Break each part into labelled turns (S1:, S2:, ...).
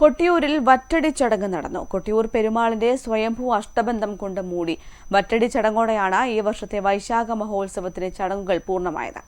S1: കൊട്ടിയൂരിൽ വറ്റടി ചടങ്ങ് നടന്നു. കൊട്ടിയൂർ പെരുമാളിന്റെ സ്വയംഭൂ അഷ്ടബന്ധം കൊണ്ട് മൂടി. വറ്റടി ചടങ്ങോടെയാണ് ഈ വർഷത്തെ വൈശാഖ മഹോത്സവത്തിലെ ചടങ്ങുകൾ പൂർണമായത്.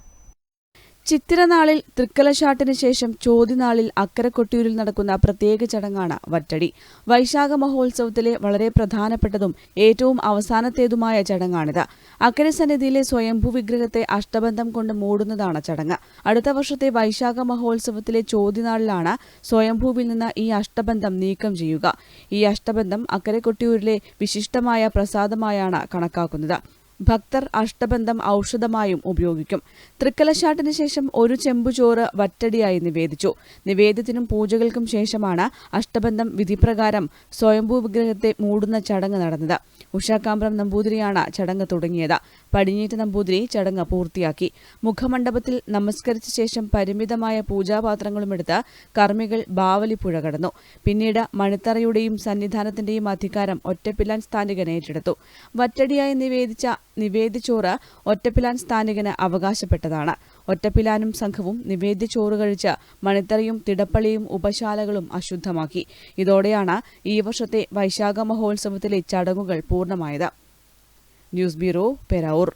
S2: ചിത്തിരനാളിൽ തൃക്കലശാട്ടിന് ശേഷം ചോതിനാളിൽ അക്കരെ കൊട്ടിയൂരിൽ നടക്കുന്ന പ്രത്യേക ചടങ്ങാണ് വറ്റടി. വൈശാഖ മഹോത്സവത്തിലെ വളരെ പ്രധാനപ്പെട്ടതും ഏറ്റവും അവസാനത്തേതുമായ ചടങ്ങാണിത്. അക്കരെ സന്നിധിയിലെ സ്വയംഭൂ വിഗ്രഹത്തെ അഷ്ടബന്ധം കൊണ്ട് മൂടുന്നതാണ് ചടങ്ങ്. അടുത്ത വർഷത്തെ വൈശാഖ മഹോത്സവത്തിലെ ചോതിനാളിലാണ് സ്വയംഭൂവിൽ നിന്ന് ഈ അഷ്ടബന്ധം നീക്കം ചെയ്യുക. ഈ അഷ്ടബന്ധം അക്കരെ കൊട്ടിയൂരിലെ വിശിഷ്ടമായ പ്രസാദമായാണ് കണക്കാക്കുന്നത്. ഭക്തർ അഷ്ടബന്ധം ഔഷധമായും ഉപയോഗിക്കും. തൃക്കലശാട്ടിന് ശേഷം ഒരു ചെമ്പുചോറ് വറ്റടിയായി നിവേദിച്ചു. നിവേദ്യത്തിനും പൂജകൾക്കും ശേഷമാണ് അഷ്ടബന്ധം വിധിപ്രകാരം സ്വയംഭൂ വിഗ്രഹത്തെ മൂടുന്ന ചടങ്ങ് നടന്നത്. ഉഷാകാമ്പ്രം നമ്പൂതിരിയാണ് ചടങ്ങ് തുടങ്ങിയത്. പടിഞ്ഞീറ്റ് നമ്പൂതിരി ചടങ്ങ് പൂർത്തിയാക്കി. മുഖമണ്ഡപത്തിൽ നമസ്കരിച്ച ശേഷം പരിമിതമായ പൂജാപാത്രങ്ങളുമെടുത്ത് കർമ്മികൾ ബാവലിപ്പുഴ കടന്നു. പിന്നീട് മണിത്തറയുടെയും സന്നിധാനത്തിന്റെയും അധികാരം ഒറ്റപ്പിലാൻ സ്ഥാനികൻ ഏറ്റെടുത്തു. വറ്റടിയായി നിവേദിച്ച നിവേദ്യച്ചോറ് ഒറ്റപ്പിലാൻ സ്ഥാനികന് അവകാശപ്പെട്ടതാണ്. ഒറ്റപ്പിലാനും സംഘവും നിവേദ്യച്ചോറ് കഴിച്ച് മണിത്തറയും തിടപ്പള്ളിയും ഉപശാലകളും അശുദ്ധമാക്കി. ഇതോടെയാണ് ഈ വർഷത്തെ വൈശാഖ മഹോത്സവത്തിലെ ചടങ്ങുകൾ പൂർണമായത്. News bureau Peravoor.